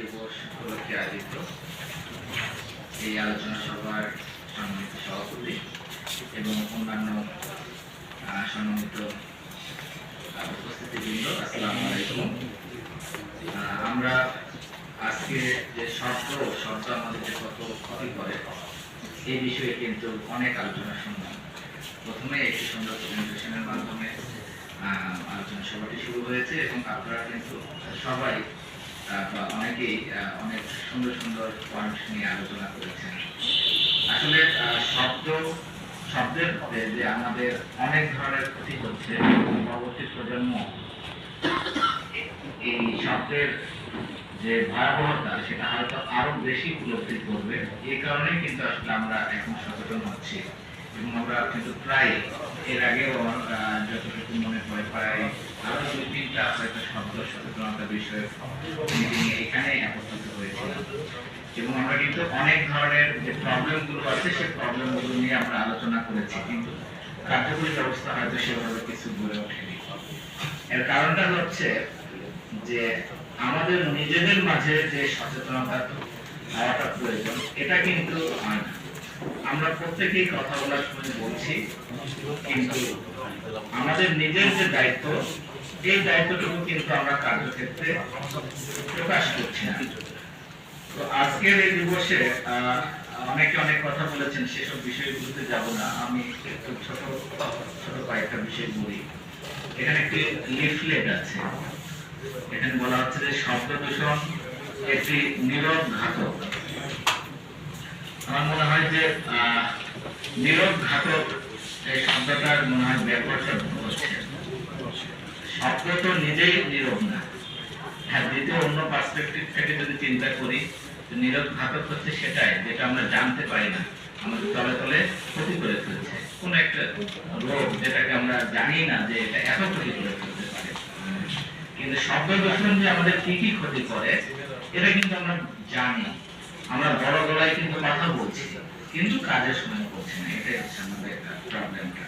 দিবস উপলক্ষে আয়োজিত এই আলোচনা সভার সম্মানিত সভাপতি এবং অন্যান্য সম্মানিত উপস্থিতিবৃন্দ, আসসালামু আলাইকুম। আমরা আজকে যে শব্দ শব্দ আমাদের যে কত ক্ষতি করে, এই বিষয়ে কিন্তু অনেক আলোচনা শুনলাম। প্রথমে একটি সুন্দর প্রেজেন্টেশনের মাধ্যমে আলোচনা সভাটি শুরু হয়েছে এবং আপনারা কিন্তু সবাই বা অনেকেই অনেক সুন্দর সুন্দর পয়েন্ট নিয়ে আলোচনা করেছেন। আসলে শব্দ, শব্দের মধ্যে যে আমাদের অনেক ধরনের ক্ষতি হচ্ছে, পরবর্তী প্রজন্ম, এই শব্দের যে ভয়াবহতা, সেটা হয়তো আরও বেশি উপলব্ধি করবে। এই কারণে কিন্তু আসলে আমরা এখন সচেতন হচ্ছি। এবং আমরা কিন্তু প্রায় এর আগেও যতটুকু মনে পড়ে প্রায় আরও দুই তিনটা হয়তো শব্দ সচেতনতা বিষয়ে এখানে একত্রিত হয়েছিলাম। এবং আমরা কিন্তু অনেক ধরনের যে প্রবলেমগুলো আছে সেই প্রবলেমগুলো নিয়ে আমরা আলোচনা করেছি, কিন্তু কার্যকরী ব্যবস্থা হয়তো সেভাবে কিছু গড়ে ওঠেনি। এর কারণটা হচ্ছে যে আমাদের নিজেদের মাঝে যে সচেতনতা হওয়াটা প্রয়োজন, এটা কিন্তু হয় না। আমরা প্রত্যেকেই কথা বলার সময় বলছি, কিন্তু আমাদের নিজের যে দায়িত্ব, এই দায়িত্বটুকু কিন্তু আমরা কার্যক্ষেত্রে প্রকাশ করছি না। তো আজকের এই দিবসে অনেকে অনেক কথা বলেছেন, সেসব বিষয়গুলোতে যাব না। আমি একটু ছোট ছোট কয়েকটা বিষয় বলি। এখানে একটি লিফলেট আছে। এখানে বলা হচ্ছে যে শব্দ দূষণ একটি নীরব ঘাতক আমার মনে হয় যে নীরব ঘাতক এই শব্দটার মনে হয় ব্যাপারটা ভুল শব্দ তো নিজেই নীরব না। হ্যাঁ দ্বিতীয় অন্য পার্সপেক্টিভ থেকে যদি চিন্তা করি নীরব ঘাতক হচ্ছে সেটাই যেটা আমরা জানতে পারি না। আমাদের তলে তলে ক্ষতি করে ফেলছে। কোন একটা রোগ যেটাকে আমরা জানি না যে এটা এত ক্ষতি করে ফেলতে পারে। কিন্তু শব্দ দূষণ যে আমাদের কি কি ক্ষতি করে, এটা কিন্তু আমরা জানি। আমরা বড় গলায় কিন্তু কথা বলছি কিন্তু কাজের সময় করছি না, এটাই হচ্ছে আমাদের প্রবলেমটা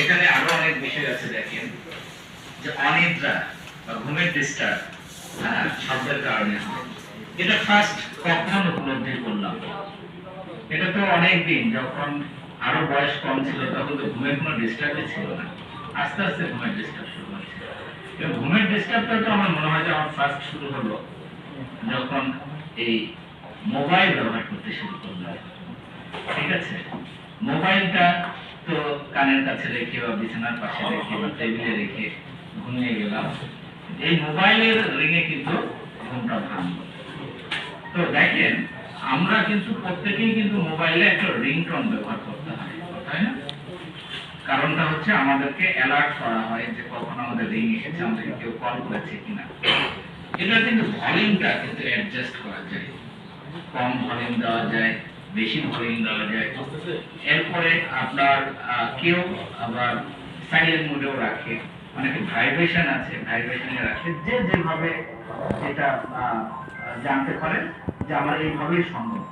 এখানে আরও অনেক বিষয় আছে, দেখেন, যে অনিদ্রা বা ঘুমের ডিস্টার্ব হ্যাঁ শব্দের কারণে এটা ফার্স্ট কখন উপলব্ধি করলাম এটা তো অনেক দিন যখন আরও বয়স কম ছিল, তখন তো ঘুমের কোনো ডিস্টার্বই ছিল না। আস্তে আস্তে ঘুমের ডিস্টার্ব শুরু হয়েছে। ঘুমের ডিস্টার্বটা তো আমার মনে হয় যে আমার ফার্স্ট শুরু হলো, যখন এই মোবাইল ব্যবহার করতে শুরু করলাম ঠিক আছে? মোবাইলটা তো কানের কাছে রেখে বা বিছানার পাশে রেখে বা টেবিলে রেখে ঘুমিয়ে গেলাম। এই মোবাইলের রিঙে কিন্তু ঘুমটা ভাঙলো। তো দেখেন, আমরা কিন্তু প্রত্যেকেই কিন্তু মোবাইলে একটা রিংটোন ব্যবহার করতে হয়, তাই না? কারণটা হচ্ছে আমাদেরকে অ্যালার্ট করা হয় যে কখন আমাদের রিং এসেছে, আমাদেরকে কেউ কল করেছে কিনা। এটা কিন্তু ভলিউমটা কিন্তু অ্যাডজাস্ট করা যায়। কম ভলিউম দেওয়া যায়, বেশি ভলিউম দেওয়া যায়। এরপরে আপনার কেউ আবার সাইলেন্ট মোডেও রাখে। অনেকে ভাইব্রেশন আছে ভাইব্রেশনে রাখে। যে যেভাবে এটা জানতে পারে যে আমার এইভাবেই সম্ভব।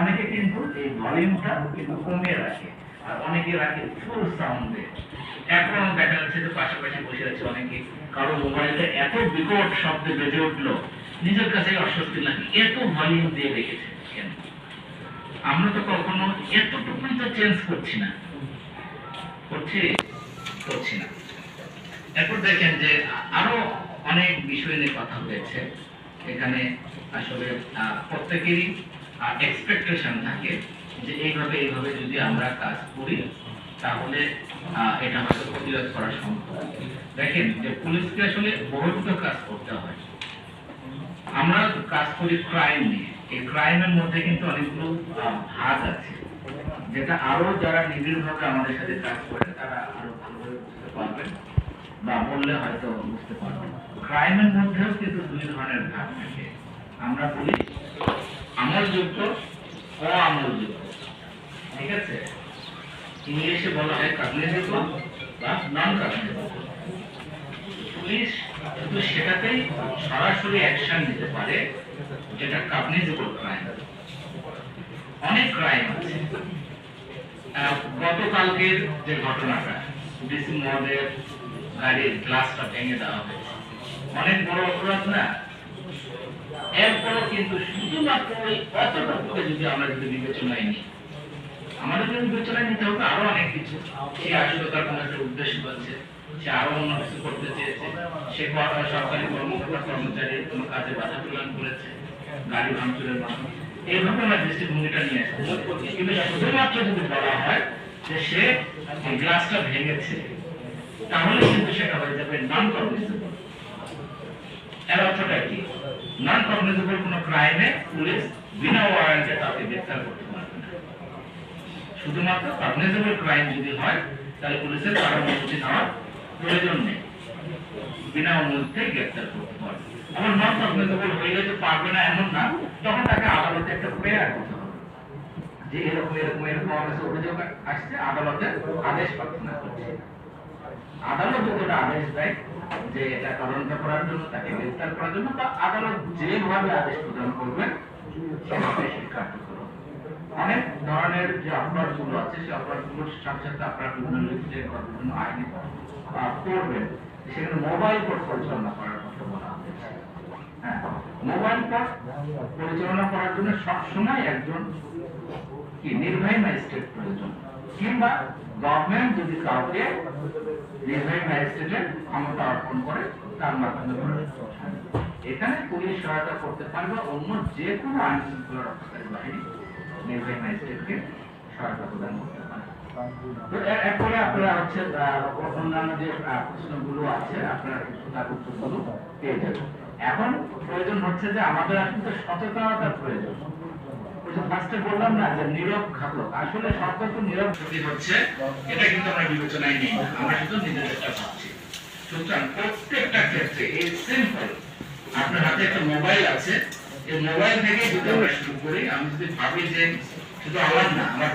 অনেকে কিন্তু এই ভলিউমটা কিন্তু কমিয়ে রাখে। আর অনেকে রাখে ফুল সাউন্ডে এখন দেখা যাচ্ছে যে পাশাপাশি বসে আছে অনেকে কারও মোবাইলটা এত বিকট শব্দে বেজে উঠল, নিজের কাছে অস্বস্তি লাগে। এত ভলিউম দিয়ে রেখেছে আমরা তো কখনো এতটুকুই তো চেঞ্জ করছি না। করছি করছি না। এরপর দেখেন যে আরও অনেক বিষয় নিয়ে কথা হয়েছে। এখানে আসলে প্রত্যেকেরই এক্সপেকটেশন থাকে যে এইভাবে এইভাবে যদি আমরা কাজ করি, তাহলে এটা হয়তো প্রতিরোধ করা সম্ভব। দেখেন যে পুলিশকে আসলে বহুত কাজ করতে হয়। আমরা কাজ করি ক্রাইম নিয়ে। এই ক্রাইমের মধ্যে কিন্তু অনেকগুলো ভাগ আছে। যেটা আরও যারা নিবিড়ভাবে আমাদের সাথে কাজ করে, তারা আরও ভালোভাবে বুঝতে পারবেন বা বললে হয়তো বুঝতে পারবেন। ক্রাইমের মধ্যেও কিন্তু দুই ধরনের ভাগ থাকে। আমরা বলি আমলযোগ্য ও ঠিক আছে? ইংলিশে বলা হয় কাগনিজেবল বা নন কাগনিজেবল পুলিশ সেটাতেই সরাসরি অ্যাকশন নিতে পারে, যেটা কাগনিজেবল ক্রাইম অনেক ক্রাইম আছে। গতকালকের যে ঘটনাটা, ডিসি মহোদয়ের গাড়ির গ্লাসটা ভেঙে দেওয়া হয়েছে। অনেক বড় অপরাধ না? এরপরও কিন্তু শুধুমাত্র ওই অতটুকুকে যদি আমরা যদি বিবেচনায় নিই, আমাদের যদি বিবেচনায় নিতে হবে আরও অনেক কিছু। সে আসলে তার কোনো একটা উদ্দেশ্য আছে সে আরও অন্য কিছু করতে চেয়েছে, সে কোনো সরকারি কর্মকর্তা, কর্মচারী, কোনো কাজে বাধা প্রদান করেছে, গাড়ি ভাঙচুরের মাধ্যমে। এইভাবে আমরা দৃষ্টিভঙ্গিটা নিয়ে আসতে কিন্তু শুধুমাত্র যদি বলা হয় যে সে গ্লাসটা ভেঙেছে, তাহলে কিন্তু সেটা হয়ে যাবে নন কগনিজেবল এর অর্থটা কি? নন কগনিজেবল কোনো ক্রাইমে পুলিশ বিনা ওয়ারেন্টে তাকে গ্রেফতার করতে পারবে শুধুমাত্র কগনিজেবল ক্রাইম যদি হয়, তাহলে পুলিশের কারও অনুমতি নেওয়ার প্রয়োজন নেই। বিনা অনুমতিতে গ্রেফতার করতে পারবে। আবার নন কগনিজেবল হইলে যে পারবে না এমন না, তখন তাকে আদালতে একটা প্রেয়ার করতে হবে। যে এরকম এরকম এরকম কাছে অভিযোগ আসছে, আদালতের আদেশ প্রার্থনা করছে। আদালত আদেশ দেয় যে এটা তদন্ত করার জন্য, তাকে গ্রেফতার করার জন্য আদালত যেভাবে আদেশ প্রদান করবেন অনেক ধরনের যে অপরাধগুলো আছে, সেই অপরাধগুলোর সাথে বিভিন্ন বিভিন্ন পড়বেন সেখানে মোবাইল কোর্ট পরিচালনা করার কথা বলা হয়েছে। হ্যাঁ মোবাইল পরিচালনা করার জন্য সবসময় একজন কি নির্বাহী ম্যাজিস্ট্রেট প্রয়োজন। কিংবা গভর্নমেন্ট যদি কাউকে নির্বাহী ম্যাজিস্ট্রেটের ক্ষমতা অর্পণ করে, তার মাধ্যমে এখানে পুলিশ সহায়তা করতে পারবে অন্য যে কোনো আইন শৃঙ্খলা রক্ষাকারী বাহিনী নির্বাহী ম্যাজিস্ট্রেটকে সহায়তা প্রদান করতে পারে। এরপরে আপনারা হচ্ছে অন্যান্য যে প্রশ্নগুলো আছে, আপনারা তার উত্তরগুলো পেয়ে যাবেন। এখন প্রয়োজন হচ্ছে যে আমাদের আসলে সচেতনতার প্রয়োজন। এটা কিন্তু বিবেচনায় ভাবছি। ক্ষেত্রে এই আপনার হাতে একটা মোবাইল আছে। এই মোবাইল শুরু করি, আমি যদি ভাবি যে শুধু আমার না, আমার